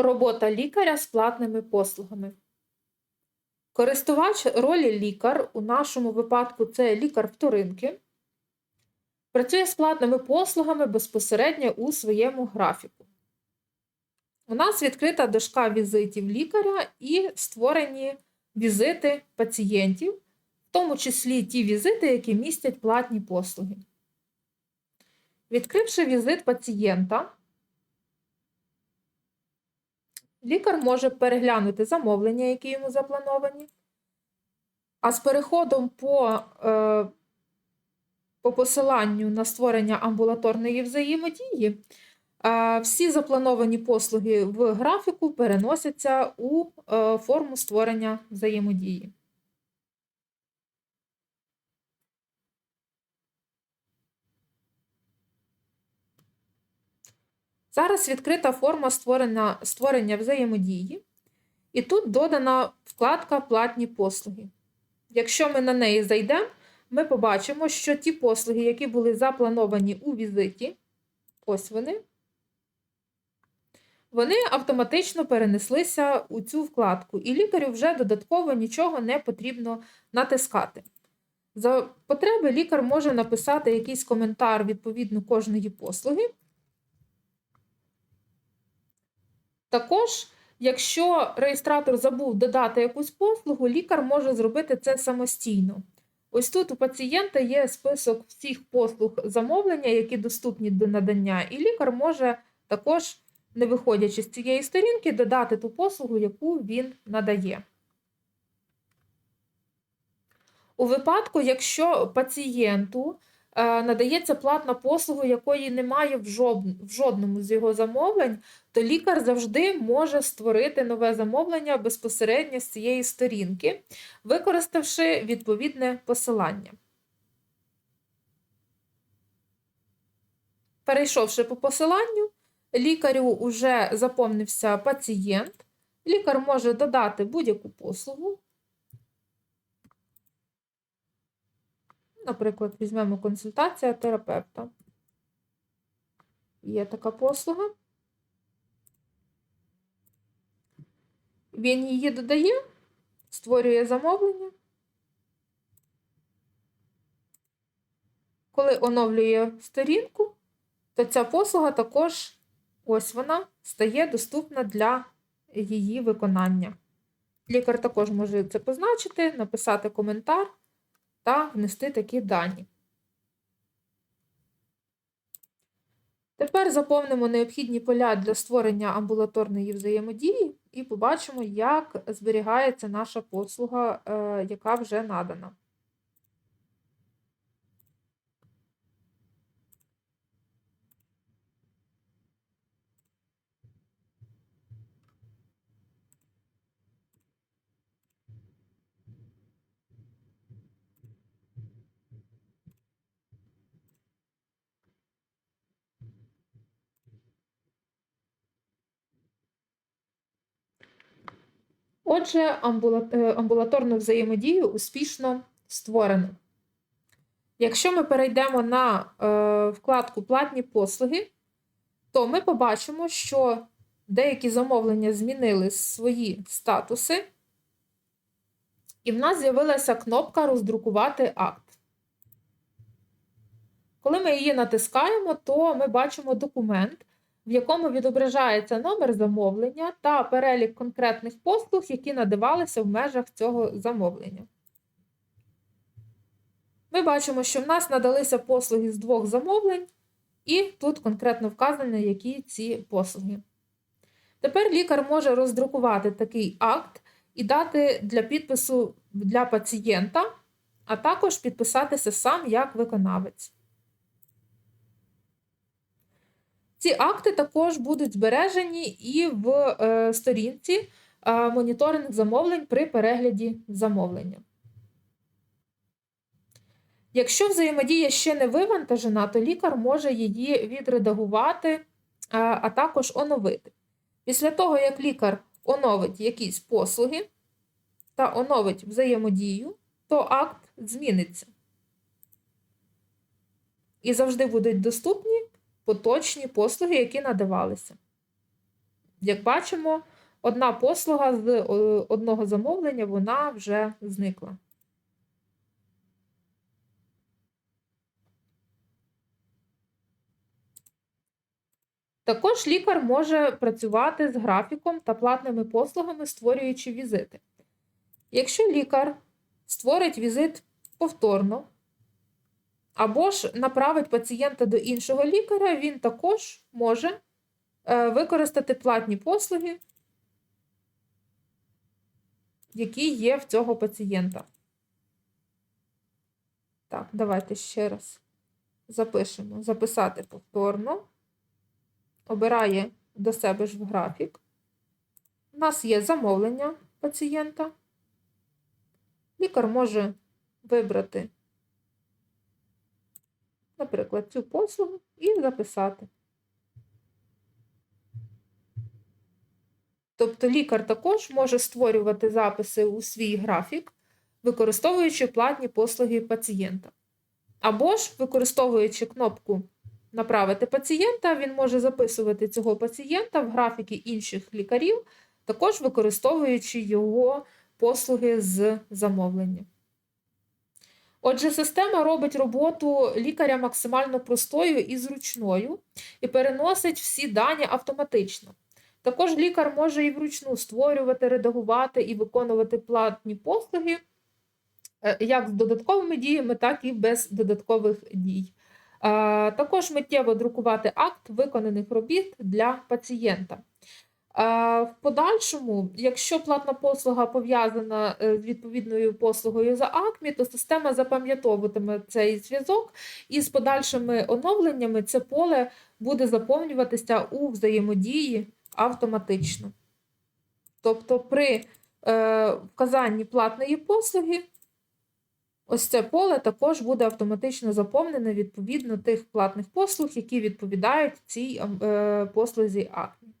Робота лікаря з платними послугами. Користувач ролі лікар, у нашому випадку це лікар вторинки, працює з платними послугами безпосередньо у своєму графіку. У нас відкрита дошка візитів лікаря і створені візити пацієнтів, в тому числі ті візити, які містять платні послуги. Відкривши візит пацієнта, лікар може переглянути замовлення, які йому заплановані. А з переходом по, е, по посиланню на створення амбулаторної взаємодії, е, всі заплановані послуги в графіку переносяться у е, форму створення взаємодії. Зараз відкрита форма створення, створення взаємодії, і тут додана вкладка Платні послуги. Якщо ми на неї зайдемо, ми побачимо, що ті послуги, які були заплановані у візиті, ось вони, вони автоматично перенеслися у цю вкладку, і лікарю вже додатково нічого не потрібно натискати. За потреби лікар може написати якийсь коментар відповідно кожної послуги. Також, якщо реєстратор забув додати якусь послугу, лікар може зробити це самостійно. Ось тут у пацієнта є список всіх послуг замовлення, які доступні до надання, і лікар може також, не виходячи з цієї сторінки, додати ту послугу, яку він надає. У випадку, якщо пацієнту надається платна послуга, якої немає в жодному з його замовлень, то лікар завжди може створити нове замовлення безпосередньо з цієї сторінки, використавши відповідне посилання. Перейшовши по посиланню, лікарю вже заповнився пацієнт, лікар може додати будь-яку послугу. Наприклад, візьмемо консультація терапевта. Є така послуга. Він її додає, створює замовлення. Коли оновлює сторінку, то ця послуга також, ось вона, стає доступна для її виконання. Лікар також може це позначити, написати коментар та внести такі дані. Тепер заповнимо необхідні поля для створення амбулаторної взаємодії і побачимо, як зберігається наша послуга, е, яка вже надана. Отже, е, амбулаторну взаємодію успішно створено. Якщо ми перейдемо на е, вкладку Платні послуги, то ми побачимо, що деякі замовлення змінили свої статуси, і в нас з'явилася кнопка Роздрукувати акт. Коли ми її натискаємо, то ми бачимо документ, в якому відображається номер замовлення та перелік конкретних послуг, які надавалися в межах цього замовлення. Ми бачимо, що в нас надалися послуги з двох замовлень, і тут конкретно вказано, які ці послуги. Тепер лікар може роздрукувати такий акт і дати для підпису для пацієнта, а також підписатися сам як виконавець. Ці акти також будуть збережені і в е, сторінці е, моніторинг замовлень при перегляді замовлення. Якщо взаємодія ще не вивантажена, то лікар може її відредагувати, е, а також оновити. Після того, як лікар оновить якісь послуги та оновить взаємодію, то акт зміниться. І завжди будуть доступні поточні послуги, які надавалися. Як бачимо, одна послуга з е, одного замовлення вона вже зникла. Також лікар може працювати з графіком та платними послугами, створюючи візити. Якщо лікар створить візит повторно, або ж направить пацієнта до іншого лікаря, він також може е, використати платні послуги, які є в цього пацієнта. Так, давайте ще раз запишемо. Записати повторно. Обирає до себе ж в графік. У нас є замовлення пацієнта. Лікар може вибрати, наприклад, цю послугу і записати. Тобто лікар також може створювати записи у свій графік, використовуючи платні послуги пацієнта. Або ж використовуючи кнопку Направити пацієнта, він може записувати цього пацієнта в графіки інших лікарів, також використовуючи його послуги з замовлення. Отже, система робить роботу лікаря максимально простою і зручною і переносить всі дані автоматично. Також лікар може і вручну створювати, редагувати і виконувати платні послуги е, як з додатковими діями, так і без додаткових дій. Також миттєво друкувати акт виконаних робіт для пацієнта. В подальшому, якщо платна послуга пов'язана е, з відповідною послугою за АКМІ, то система запам'ятовуватиме цей зв'язок, і з подальшими оновленнями це поле буде заповнюватися у взаємодії автоматично. Тобто, при е, вказанні платної послуги. Ось це поле також буде автоматично заповнене відповідно тих платних послуг, які відповідають цій е, послузі АКМІ.